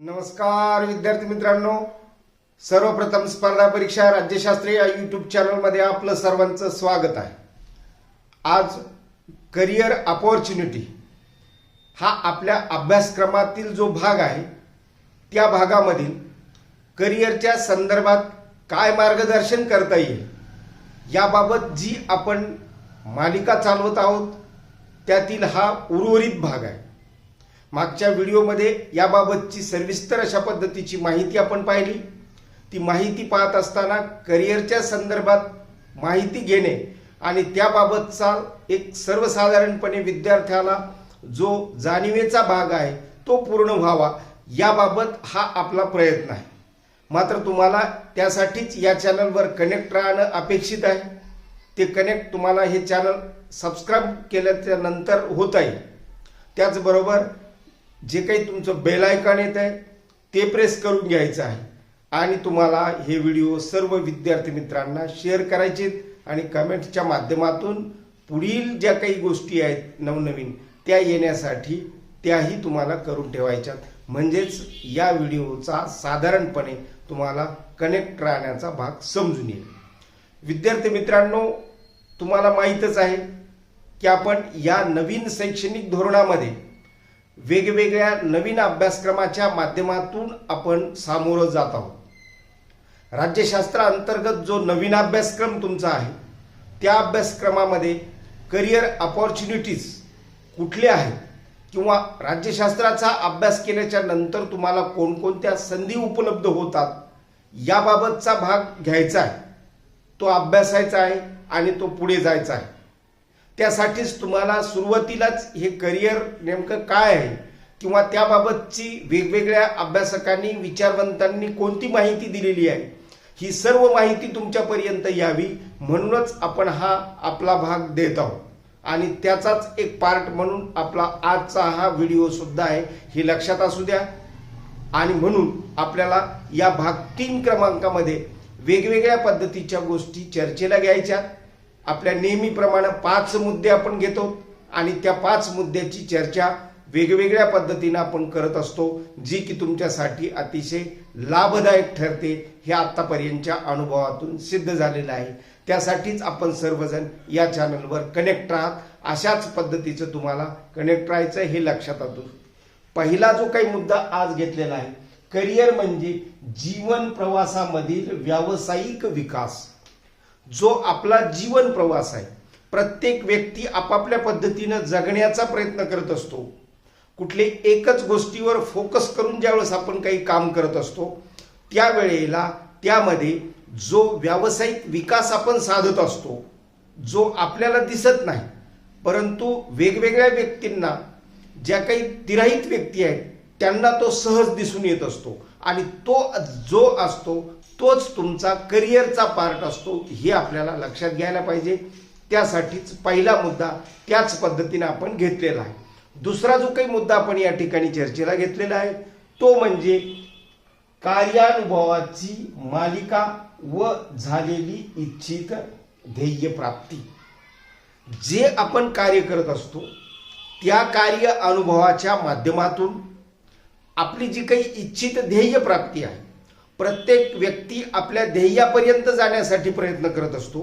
नमस्कार विद्यार्थी मित्रांनो. सर्वप्रथम स्पर्धा परीक्षा राज्यशास्त्री या यूट्यूब चॅनलमध्ये आपलं सर्वांचं स्वागत आहे. आज करिअर अपॉर्च्युनिटी हा आपल्या अभ्यासक्रमातील जो भाग आहे त्या भागामधील करिअरच्या संदर्भात काय मार्गदर्शन करता येईल याबाबत जी आपण मालिका चालवत आहोत त्यातील हा उर्वरित भाग आहे. मागच्या व्हिडिओमध्ये याबाबतची सविस्तर अशा पद्धतीची माहिती आपण पाहिली. ती माहिती पाहत असताना करिअरच्या संदर्भात माहिती घेणे आणि त्याबाबतचा एक सर्वसाधारणपणे विद्यार्थ्याला जो जाणीवेचा भाग आहे तो पूर्ण व्हावा याबाबत हा आपला प्रयत्न आहे. मात्र तुम्हाला त्यासाठीच या चॅनलवर कनेक्ट राहणं अपेक्षित आहे. ते कनेक्ट तुम्हाला हे चॅनल सबस्क्राईब केल्याच्यानंतर होत आहे त्याचबरोबर जे काही तुमचं बेल येत आहे ते प्रेस करून घ्यायचं आहे. आणि तुम्हाला हे व्हिडिओ सर्व विद्यार्थी मित्रांना शेअर करायचे आणि कमेंटच्या माध्यमातून पुढील ज्या काही गोष्टी आहेत नवनवीन त्या येण्यासाठी त्याही तुम्हाला करून ठेवायच्यात म्हणजेच या व्हिडिओचा साधारणपणे तुम्हाला कनेक्ट राहण्याचा भाग समजून येईल. विद्यार्थी मित्रांनो तुम्हाला माहीतच आहे की आपण या नवीन शैक्षणिक धोरणामध्ये वेगवेगळ्या नवीन अभ्यासक्रमाच्या माध्यमातून आपण सामोरं जात आहोत. राज्यशास्त्राअंतर्गत जो नवीन अभ्यासक्रम तुमचा आहे त्या अभ्यासक्रमामध्ये करिअर अपॉर्च्युनिटीज कुठले आहेत किंवा राज्यशास्त्राचा अभ्यास केल्याच्यानंतर तुम्हाला कोणकोणत्या संधी उपलब्ध होतात याबाबतचा भाग घ्यायचा आहे. तो अभ्यासायचा आहे आणि तो पुढे जायचा आहे. त्यासाठीच तुम्हाला सुरुवातीलाच हे करिअर नेमकं काय आहे? किंवा त्याबाबतची वेगवेगळ्या अभ्यासकांनी विचारवंतांनी कोणती माहिती दिलेली आहे? ही सर्व माहिती तुमच्यापर्यंत यावी. म्हणूनच आपण हा आपला भाग देत आहोत. आणि त्याचाच एक पार्ट म्हणून आपला आजचा हा व्हिडिओ सुद्धा आहे. हे लक्षात असू द्या. आणि म्हणून आपल्याला या भाग तीन क्रमांकामध्ये वेगवेगळ्या पद्धतीच्या गोष्टी चर्चेला घ्यायच्या. आपल्या नेहमीप्रमाणे पाच मुद्दे आपण घेतो आणि त्या पाच मुद्द्याची चर्चा वेगवेगळ्या पद्धतीनं आपण करत असतो जी की तुमच्यासाठी अतिशय लाभदायक ठरते हे आत्तापर्यंतच्या अनुभवातून सिद्ध झालेलं आहे. त्यासाठीच आपण सर्वजण या चॅनलवर कनेक्ट राहत अशाच पद्धतीचं तुम्हाला कनेक्ट राहायचं हे लक्षात असतो पहिला जो काही मुद्दा आज घेतलेला आहे करिअर म्हणजे जीवन प्रवासामधील व्यावसायिक विकास. जो आपला जीवन प्रवास आहे प्रत्येक व्यक्ती आपापल्या पद्धतीनं जगण्याचा प्रयत्न करत असतो. कुठले एकच गोष्टीवर फोकस करून ज्यावेळेस आपण काही काम करत असतो त्यावेळेला त्यामध्ये जो व्यावसायिक विकास आपण साधत असतो जो आपल्याला दिसत नाही परंतु वेगवेगळ्या व्यक्तींना ज्या काही तिराहित व्यक्ती आहेत त्यांना तो सहज दिसून येत असतो. आणि तो जो असतो तोच तुमचा करिअरचा पार्ट असतो हे आपल्याला लक्षात घ्यायला पाहिजे. त्यासाठीच पहिला मुद्दा त्याच पद्धतीने आपण घेतलेला आहे. दुसरा जो काही मुद्दा आपण या ठिकाणी चर्चेला घेतलेला आहे तो म्हणजे कार्यानुभवाची मालिका व झालेली इच्छित ध्येय प्राप्ती जे आपण कार्य करत असतो त्या कार्य अनुभवाच्या माध्यमातून आपली जी काही इच्छित ध्येय प्राप्ती आहे प्रत्येक व्यक्ती आपल्या ध्येयापर्यंत जाण्यासाठी प्रयत्न करत असतो.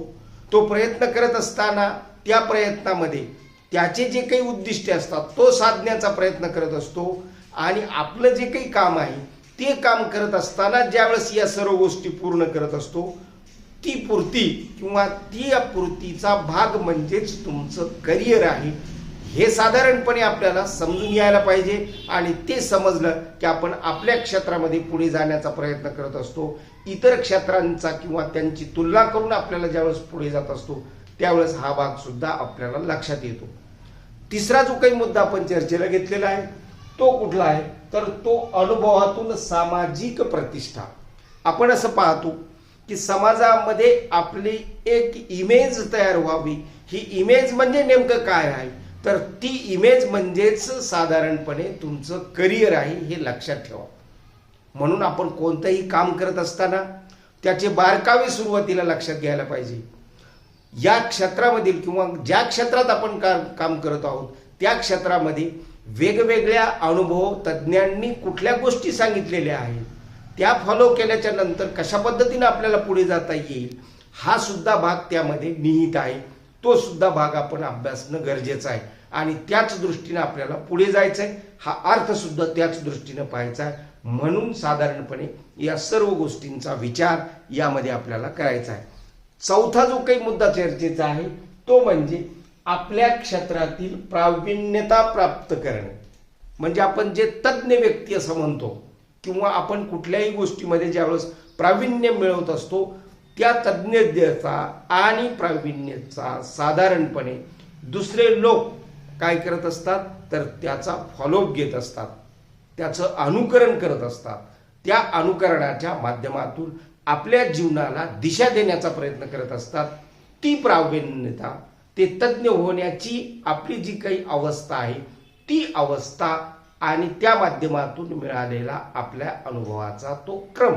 तो प्रयत्न करत असताना त्या प्रयत्नामध्ये त्याचे जे काही उद्दिष्टे असतात तो साधण्याचा प्रयत्न करत असतो आणि आपलं जे काही काम आहे ते काम करत असताना ज्यावेळेस या सर्व गोष्टी पूर्ण करत असतो ती पूर्ती किंवा ती पूर्तीचा भाग म्हणजेच तुमचं करिअर आहे. हे साधारणपणे आपल्याला समजून यायला पाहिजे आणि ते समजलं की आपण आपल्या क्षेत्रामध्ये पुढे जाण्याचा प्रयत्न करत असतो. इतर क्षेत्रांचा किंवा त्यांची तुलना करून आपल्याला ज्यावेळेस पुढे जात असतो त्यावेळेस हा भाग सुद्धा आपल्याला लक्षात येतो. तिसरा जो काही मुद्दा आपण चर्चेला घेतलेला आहे तो कुठला आहे? तर तो अनुभवातून सामाजिक प्रतिष्ठा. आपण असं पाहतो की समाजामध्ये आपली एक इमेज तयार व्हावी. ही इमेज म्हणजे नेमकं काय आहे? तर ती इमेज म्हणजेच साधारणपणे तुमचं करिअर आहे हे लक्षात ठेवा. म्हणून आपण कोणतंही काम करत असताना त्याचे बारकावे सुरुवातीला लक्षात घ्यायला पाहिजे. या क्षेत्रामधील किंवा ज्या क्षेत्रात आपण का काम करत आहोत त्या क्षेत्रामध्ये वेगवेगळ्या अनुभव तज्ज्ञांनी कुठल्या गोष्टी सांगितलेल्या आहेत त्या फॉलो केल्याच्यानंतर कशा पद्धतीनं आपल्याला पुढे जाता येईल हा सुद्धा भाग त्यामध्ये निहित आहे. तो सुद्धा भाग आपण अभ्यासणं गरजेचं आहे. आणि त्याच दृष्टीनं आपल्याला पुढे जायचं आहे हा अर्थ सुद्धा त्याच दृष्टीनं पाहायचा आहे. म्हणून साधारणपणे या सर्व गोष्टींचा विचार यामध्ये आपल्याला करायचा आहे. चौथा जो काही मुद्दा चर्चेचा आहे तो म्हणजे आपल्या क्षेत्रातील प्रावीण्यता प्राप्त करणे. म्हणजे आपण जे तज्ज्ञ व्यक्ती असं म्हणतो किंवा आपण कुठल्याही गोष्टीमध्ये ज्यावेळेस प्रावीण्य मिळवत असतो त्या तज्ज्ञतेचा आणि प्रावीण्याचा साधारणपणे दुसरे लोक काय करत असतात तर त्याचा फॉलोअप घेत असतात. त्याचं अनुकरण करत असतात. त्या अनुकरणाच्या माध्यमातून आपल्या जीवनाला दिशा देण्याचा प्रयत्न करत असतात. ती प्रावीण्यता ते तज्ज्ञ होण्याची आपली जी काही अवस्था आहे ती अवस्था आणि त्या माध्यमातून मिळालेला आपल्या अनुभवाचा तो क्रम.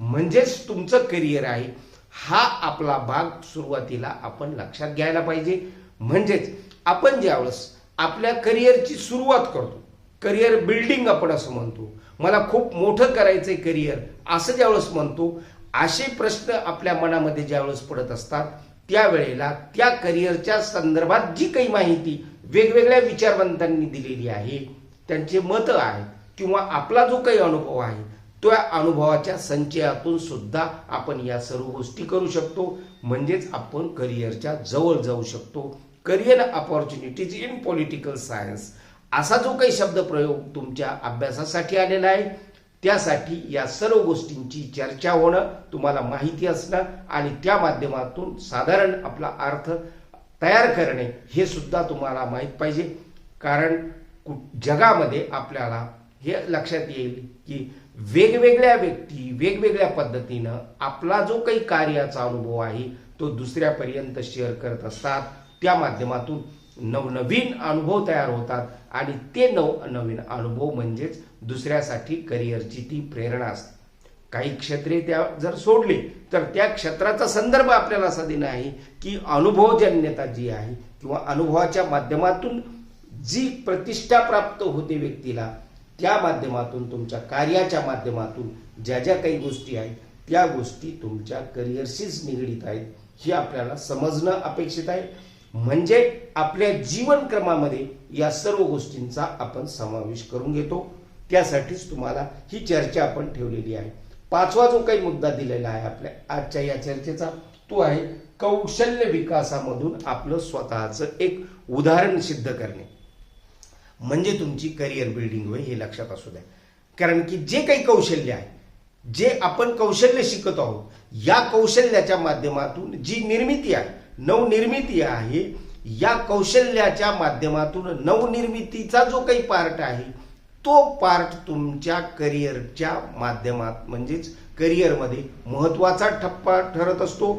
म्हणजेच तुमचं करिअर आहे हा आपला भाग सुरुवातीला आपण लक्षात घ्यायला पाहिजे. म्हणजेच आपण ज्यावेळेस आपल्या करिअरची सुरुवात करतो करिअर बिल्डिंग आपण असं म्हणतो मला खूप मोठं करायचंय करिअर असं ज्यावेळेस म्हणतो असे प्रश्न आपल्या मनामध्ये ज्यावेळेस पडत असतात त्यावेळेला त्या करिअरच्या संदर्भात जी काही माहिती वेगवेगळ्या विचारवंतांनी दिलेली आहे त्यांचे मतं आहेत किंवा आपला जो काही अनुभव आहे त्या अनुभवाच्या संचयातून सुद्धा आपण या सर्व गोष्टी करू शकतो. म्हणजेच आपण करिअरच्या जवळ जाऊ शकतो. Career opportunities in political science असा जो काही शब्दप्रयोग तुमच्या अभ्यासासाठी आलेला आहे त्यासाठी या सर्व गोष्टींची चर्चा होणं तुम्हाला माहिती असणं आणि त्या माध्यमातून साधारण आपला अर्थ तयार करणे हे सुद्धा तुम्हाला माहीत पाहिजे. कारण जगामध्ये आपल्याला हे लक्षात येईल की वेगवेगळ्या व्यक्ती वेगवेगळ्या पद्धतीनं आपला जो काही कार्याचा अनुभव आहे तो दुसऱ्यापर्यंत शेअर करत असतात. त्या माध्यमातून नवनवीन अनुभव तयार होतात आणि ते नव नवीन अनुभव म्हणजेच दुसऱ्यासाठी करिअरची ती प्रेरणा असते. काही क्षेत्रे त्या जर सोडली तर त्या क्षेत्राचा संदर्भ आपल्याला असा देणं आहे की अनुभवजन्यता जी आहे किंवा अनुभवाच्या माध्यमातून जी प्रतिष्ठा प्राप्त होते व्यक्तीला त्या माध्यमातून तुमच्या कार्याच्या माध्यमातून ज्या ज्या काही गोष्टी आहेत त्या गोष्टी तुमच्या करिअरशीच निगडीत आहेत हे आपल्याला समजणं अपेक्षित आहे. म्हणजे आपल्या जीवनक्रमामध्ये या सर्व गोष्टींचा आपण समावेश करून घेतो. त्यासाठीच तुम्हाला ही चर्चा आपण ठेवलेली आहे. पाचवा जो काही मुद्दा दिलेला आहे आपल्या आजच्या या चर्चेचा तो आहे कौशल्य विकासामधून आपलं स्वतःचं एक उदाहरण सिद्ध करणे. म्हणजे तुमची करिअर बिल्डिंग होय हे लक्षात असू द्या. कारण की जे काही कौशल्य आहे जे आपण कौशल्य शिकत आहोत या कौशल्याच्या माध्यमातून जी निर्मिती आहे नवनिर्मिती आहे या कौशल्याच्या माध्यमातून नवनिर्मितीचा जो काही पार्ट आहे तो पार्ट तुमच्या करिअरच्या माध्यमात म्हणजेच करिअरमध्ये महत्त्वाचा ठप्पा ठरत असतो.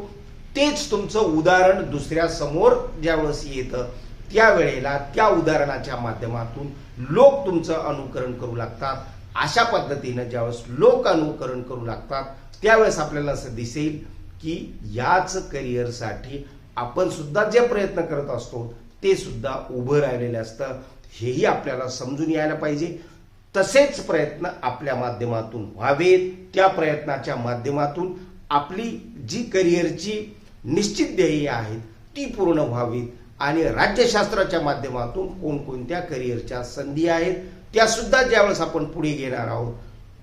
तेच तुमचं उदाहरण दुसऱ्या समोर ज्यावेळेस येतं त्यावेळेला त्या उदाहरणाच्या माध्यमातून लोक तुमचं अनुकरण करू लागतात. अशा पद्धतीनं ज्यावेळेस लोक अनुकरण करू लागतात त्यावेळेस आपल्याला असं दिसेल की याच करिअरसाठी आपण सुद्धा जे प्रयत्न करत असतो ते सुद्धा उभं राहिलेलं असतं. हेही आपल्याला समजून यायला पाहिजे. तसेच प्रयत्न आपल्या माध्यमातून व्हावेत. त्या प्रयत्नाच्या माध्यमातून आपली जी करिअरची निश्चित ध्येय आहेत ती पूर्ण व्हावीत. आणि राज्यशास्त्राच्या माध्यमातून कोणकोणत्या करिअरच्या संधी आहेत त्या सुद्धा ज्यावेळेस आपण पुढे घेणार आहोत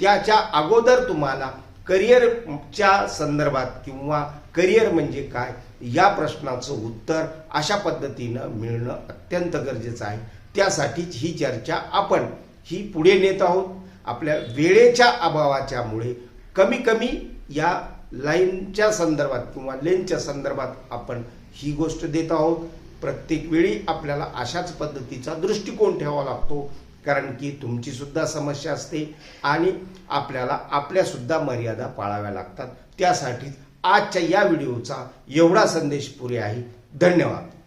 त्याच्या अगोदर तुम्हाला करिअरच्या संदर्भात किंवा करिअर म्हणजे काय या प्रश्नाचं उत्तर अशा पद्धतीनं मिळणं अत्यंत गरजेचं आहे. त्यासाठीच ही चर्चा आपण ही पुढे नेत आहोत. आपल्या वेळेच्या अभावाच्यामुळे कमी कमी या लाईनच्या संदर्भात किंवा लेनच्या संदर्भात आपण ही गोष्ट देत आहोत. प्रत्येक वेळी आपल्याला अशाच पद्धतीचा दृष्टिकोन ठेवावा लागतो. कारण की तुमची सुद्धा समस्या असते आणि आपल्याला आपल्या सुद्धा मर्यादा पाळाव्या लागतात. त्यासाठी आजच्या या व्हिडिओचा एवढा संदेश पुरे आहे. धन्यवाद.